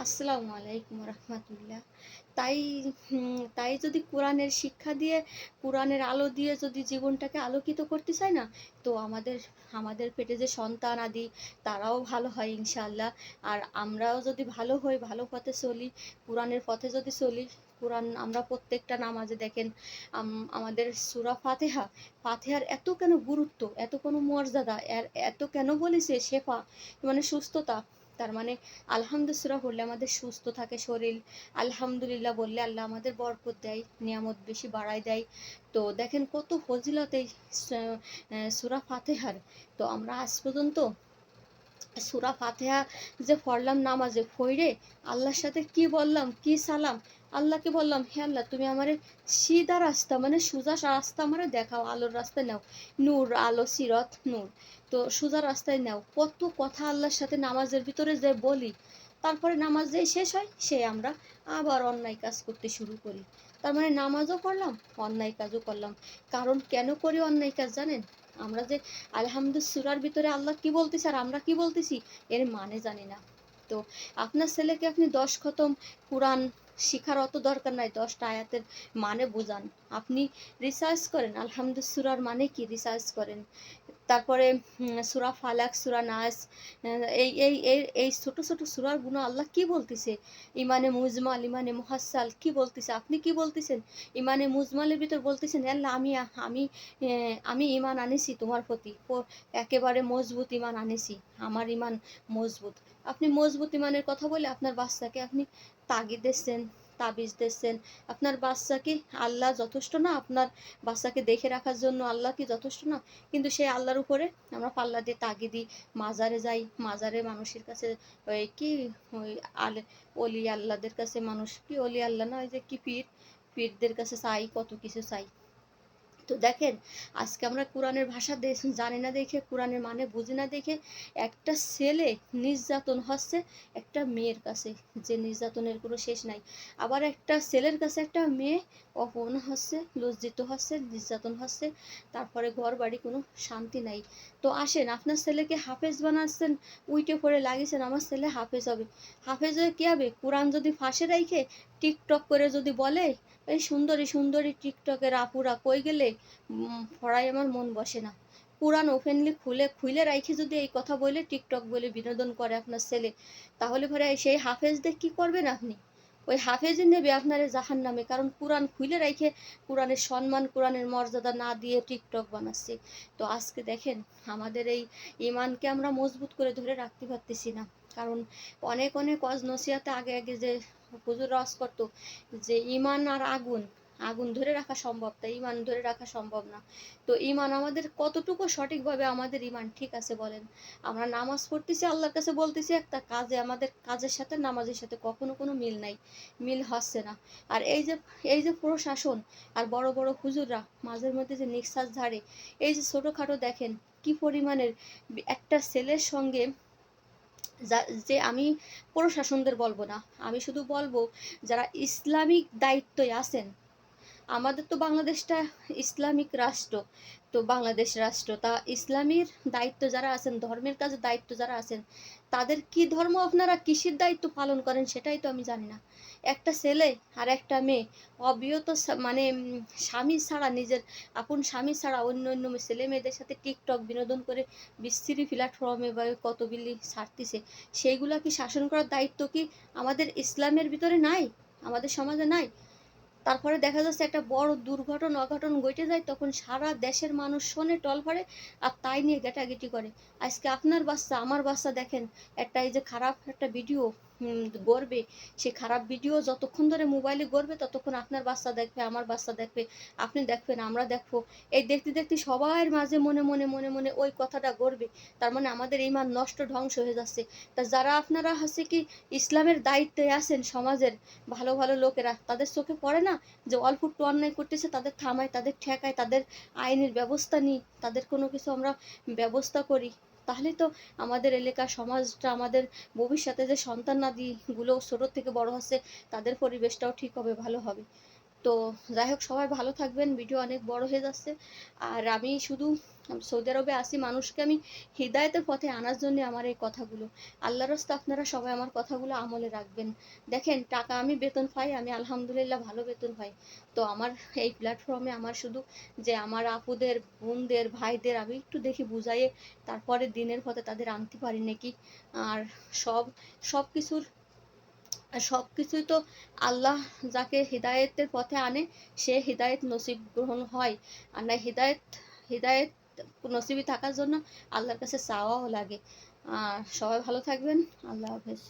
আসসালামু আলাইকুম রহমতুল্লাহ। তাই তাই যদি কোরআনের শিক্ষা দিয়ে, কোরআনের আলো দিয়ে যদি জীবনটাকে আলোকিত করতে চায় না, তো আমাদের আমাদের পেটে যে সন্তান আদি, তারাও ভালো হয় ইনশাল্লাহ আর আমরাও যদি ভালো হই, ভালো পথে চলি, কোরআনের পথে যদি চলি, কোরআন আমরা প্রত্যেকটা নামাজে দেখেন আমাদের সুরা ফাতেহা, ফাতেহার এত কেন গুরুত্ব, এত কোনো মর্যাদা এত কেন বলেছে শেফা মানে সুস্থতা তার মানে আলহামদুলসুরা পড়লে আমাদের সুস্থ থাকে শরীর। আলহামদুলিল্লাহ বললে আল্লাহ আমাদের বরকত দেয়, নিয়ামত বেশি বাড়ায় দেয়। তো দেখেন কত ফজিলত এই সুরা ফাতেহার। তো আমরা আজ পর্যন্ত সুরা ফাতেহা যে পড়লাম নামাজে ফইরে আল্লাহর সাথে কি বললাম, কি সালাম আল্লাহকে বললাম, হে আল্লাহ, তুমি আমার সিধা রাস্তা মানে সোজা রাস্তা আমারে দেখাও, আলোর রাস্তায় নাও। নূর, আলো, সিরত, নূর। তো সোজা রাস্তায় নাও। কত কথা আল্লাহর সাথে নামাজের ভিতরে যে বলি, তারপরে নামাজ যেই শেষ হয় সে আমরা আবার অন্যায় কাজ করতে শুরু করি। তার মানে নামাজও করলাম, অন্যায় কাজও করলাম। কারণ কেন করি অন্যায় কাজ জানেন? আমরা যে আলহামদুল সুরার ভিতরে আল্লাহ কি বলতেছে আর আমরা কি বলতেছি, এর মানে জানি না। তো আপনার ছেলেকে আপনি দশ খতম কোরআন শিখার অত দরকার নাই, দশটা আয়াতের মানে বুঝান। আপনি রিসার্চ করেন আলহামদুল সুরার মানে কি? রিসার্চ করেন। তারপরে সুরা ফালাক, সুরা নাস এই এই এই ছোট ছোট সুরার গুণ আল্লাহ কি বলতেছে? ইমানে মুজমাল, ইমানে মুহাসাল কি বলতেছে? আপনি কি বলতেছেন? ইমানে মুজমালের ভিতর বলতেছেন আল্লাহ, আমি আমি আমি ইমান আনেছি তোমার প্রতি। একেবারে মজবুত ইমান আনেছি, আমার ইমান মজবুত। আপনি মজবুত ইমানের কথা বলে আপনার বাচ্চাকে আপনি তাগিদ দিচ্ছেন। তাবিজ দিচ্ছেন। আপনার বাচ্চা কি আল্লাহ যথেষ্ট না? আপনার বাচ্চাকে দেখে রাখার জন্য আল্লাহ কি যথেষ্ট না? কিন্তু সেই আল্লাহর উপরে আমরা পাল্লা দিয়ে তাগি দিই, মাজারে যাই, মাজারে মানুষের কাছে ওই কি ওই আল অলি আল্লাহদের কাছে মানুষ, কি অলি আল্লাহ না? ওই যে কি পীর? পীরদের কাছে চাই, কত কিছু চাই। তো দেখেন, আজকে আমরা কোরআনের ভাষা জানি না দেখে, কোরআনের মানে বুঝি না দেখে একটা ছেলে নির্যাতন হচ্ছে একটা মেয়ের কাছে, যে নির্যাতনের কোনো শেষ নাই। আবার একটা ছেলের কাছে একটা মেয়ে অপমান হচ্ছে, লজ্জিত হচ্ছে, নির্যাতন হচ্ছে, তারপরে ঘর বাড়ি কোনো শান্তি নাই। তো আসেন, আপনার ছেলেকে হাফেজ বানাচ্ছেন, উইটে পড়ে লাগিয়েছেন, আমার ছেলে হাফেজ হবে। হাফেজ হয়ে কী হবে? কোরআন যদি ফাঁসে রাইখে টিকটক করে যদি বলে, এই সুন্দরী সুন্দরী টিকটকের আপুরা কই গেলে? পড়ায় আমার মন বসে না। কোরআন ওপেনলি খুলে খুলে রাইখে যদি এই কথা বলে, টিকটক বলে বিনোদন করে আপনার ছেলে, তাহলে পরে সেই হাফেজ হাফেজদের কি করবেন আপনি? ওই হাফেজই নেবে আপনার জাহান নামে কারণ কোরআন খুলে রাইখে কোরআনের সম্মান কোরআনের মর্যাদা না দিয়ে টিকটক বানাচ্ছে। তো আজকে দেখেন, আমাদের এই ইমানকে আমরা মজবুত করে ধরে রাখতে পারতেছি না। কারণ অনেক অনেক অজ নসিহাতে আগে আগে যে হুজুর রস করতো যে ইমান আর আগুন আগুন ধরে রাখা সম্ভব তাই ইমান ধরে রাখা সম্ভব না। তো ইমান আমাদের কতটুকু সঠিকভাবে আমাদের ইমান ঠিক আছে বলেন? আমরা নামাজ পড়তেছি, আল্লাহর কাছে বলতেছি, একটা কাজে, আমাদের কাজের সাথে, নামাজের সাথে কখনো কোনো মিল নাই, মিল হচ্ছে না। আর এই যে এই যে প্রশাসন আর বড় বড় হুজুররা মাঝের মধ্যে যে নিঃশ্বাস ঝাড়ে, এই যে ছোটোখাটো দেখেন কি পরিমাণের একটা ছেলের সঙ্গে যা- আমি প্রশাসনদের বলব না। আমি শুধু বলব যারা ইসলামিক দায়িত্বে আছেন আমাদের তো বাংলাদেশটা ইসলামিক রাষ্ট্র। তো বাংলাদেশ রাষ্ট্র, তা ইসলামীর দায়িত্ব যারা আছেন, ধর্মের কাজে দায়িত্ব যারা আছেন, তাদের কি ধর্ম আপনারা কৃষির দায়িত্ব পালন করেন সেটাই তো আমি জানি না। একটা ছেলে আর একটা মেয়ে অবিরত সা- মানে স্বামী ছাড়া, নিজের আপন স্বামী ছাড়া অন্য অন্য ছেলে মেয়েদের সাথে টিকটক বিনোদন করে বিস্তৃতি প্ল্যাটফর্মে বা কত বিলি ছাড়তিছে, সেইগুলা কি শাসন করার দায়িত্ব কি আমাদের ইসলামের ভিতরে নাই? আমাদের সমাজে নাই? তারপরে দেখা যাচ্ছে একটা বড় দুর্ঘটনা, অঘটন ঘটে যায়, তখন সারা দেশের মানুষ শোনে, টল ভরে আর তাই নিয়ে গেটাগেটি করে। আজকে আপনার বাচ্চা, আমার বাচ্চা দেখেন, একটা এই যে খারাপ একটা ভিডিও গড়বে, সে খারাপ ভিডিও যতক্ষণ ধরে মোবাইলে গড়বে ততক্ষণ আপনার বাচ্চা দেখবে, আমার বাচ্চা দেখবে, আপনি দেখবেন, আমরা দেখব। এই দেখতে দেখতে সবার মাঝে মনে মনে মনে মনে ওই কথাটা গড়বে। তার মানে আমাদের ইমান নষ্ট ধ্বংস হয়ে যাচ্ছে। তা যারা আপনারা হচ্ছে কি ইসলামের দায়িত্বে আছেন সমাজের, ভালো ভালো লোকেরা, তাদের চোখে পড়ে না যে অল্প একটু অন্যায় করতেছে, তাদের থামায়, তাদের ঠেকায়, তাদের আইনের ব্যবস্থা নিই, তাদের কোনো কিছু আমরা ব্যবস্থা করি। তাহলে তো আমাদের এলাকা সমাজটা, আমাদের ভবিষ্যতে যে সন্তান সন্তানাদিগুলো ছোট থেকে বড় হচ্ছে, তাদের পরিবেশটাও ঠিক হবে, ভালো হবে। তো যাই হোক, সবাই ভালো থাকবেন, ভিডিও অনেক বড় হয়ে যাচ্ছে। আর আমি শুধু সৌদি আরবে আসি মানুষকে আমি হৃদায়তের পথে আনার জন্য আমার এই কথাগুলো। আল্লাহর রাস্তা আপনারা সবাই আমার কথাগুলো আমলে রাখবেন। দেখেন, টাকা আমি বেতন পাই, আমি আলহামদুলিল্লাহ ভালো বেতন পাই। তো আমার এই প্ল্যাটফর্মে আমার শুধু যে আমার আপুদের, বোনদের, ভাইদের আমি একটু দেখি বুঝাইয়ে তারপরে দিনের পথে তাদের আনতে পারি নাকি? আর সব সব কিছুর সব কিছুই তো আল্লাহ যাকে হৃদায়তের পথে আনে, সে হৃদায়ত নসিব গ্রহণ হয়। আর না, হৃদায়ত হৃদায়ত নসিবি থাকার জন্য আল্লাহর কাছে চাওয়াও লাগে। সবাই ভালো থাকবেন। আল্লাহ হাফেজ।